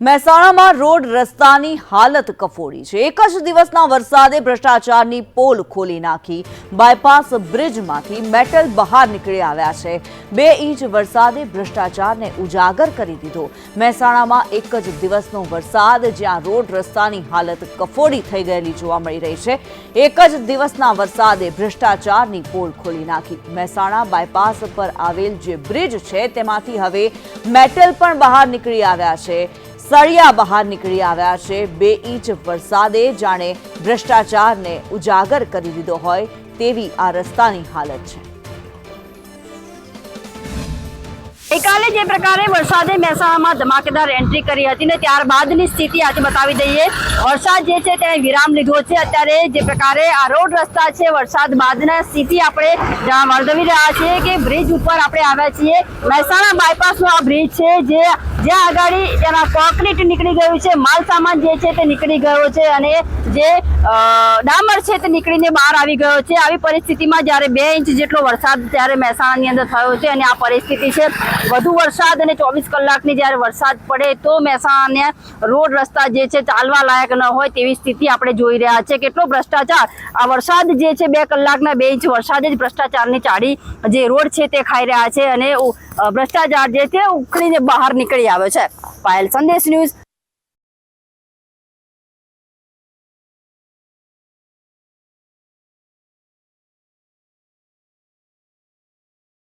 મહેસાણામાં રોડ રસ્તાની હાલત કફોડી છે. એક જ દિવસના વરસાદે ભ્રષ્ટાચારની પોલ ખોલી નાખી. બાયપાસ બ્રિજમાંથી મેટલ બહાર નીકળી આવ્યા છે. બે ઇંચ વરસાદે ભ્રષ્ટાચારને ઉજાગર કરી દીધો. મહેસાણામાં એક જ દિવસનો વરસાદ, જ્યાં રોડ રસ્તાની હાલત કફોડી થઈ ગયેલી જોવા મળી રહી છે. એક જ દિવસના વરસાદે ભ્રષ્ટાચારની પોલ ખોલી નાખી. મહેસાણા બાયપાસ પર આવેલ જે બ્રિજ છે, તેમાંથી હવે મેટલ પણ બહાર નીકળી આવ્યા છે. સળિયા બહાર નીકળી આવ્યા છે. બે ઇંચ વરસાદે જાણે ભ્રષ્ટાચારને ઉજાગર કરી દીધો હોય તેવી આ રસ્તાની હાલત છે. ગઈકાલે જે પ્રકારે વરસાદે મહેસાણામાં ધમાકેદાર એન્ટ્રી કરી હતી ને ત્યારબાદની સ્થિતિ આજે બતાવી દઈએ. વરસાદ જે છે તેણે વિરામ લીધો છે. અત્યારે જે પ્રકારે આ રોડ રસ્તા છે, વરસાદ બાદના સ્થિતિ આપણે વર્ણવી રહ્યા છીએ કે બ્રિજ ઉપર આપણે આવ્યા છીએ. મહેસાણા બાયપાસનો આ બ્રિજ છે જે જ્યાં આગળ તેના કોન્ક્રીટ નીકળી ગયું છે. માલ સામાન જે છે તે નીકળી ગયો છે અને જે ડામર છે તે નીકળીને બહાર આવી ગયો છે. આવી પરિસ્થિતિમાં જ્યારે બે ઇંચ જેટલો વરસાદ ત્યારે મહેસાણાની અંદર થયો છે અને આ પરિસ્થિતિ છે. વધુ વરસાદ અને ચોવીસ કલાકની જ્યારે વરસાદ પડે તો મહેસાણાને રોડ રસ્તા જે છે ચાલવા લાયક ન હોય તેવી સ્થિતિ આપણે જોઈ રહ્યા છે. કેટલો ભ્રષ્ટાચાર? આ વરસાદ જે છે બે કલાકના બે ઇંચ વરસાદે જ ભ્રષ્ટાચારની ચાડી જે રોડ છે તે ખાઈ રહ્યા છે અને ભ્રષ્ટાચાર જે છે ઉખડીને બહાર નીકળી આવ્યો છે. પાયલ સંદેશ ન્યૂઝ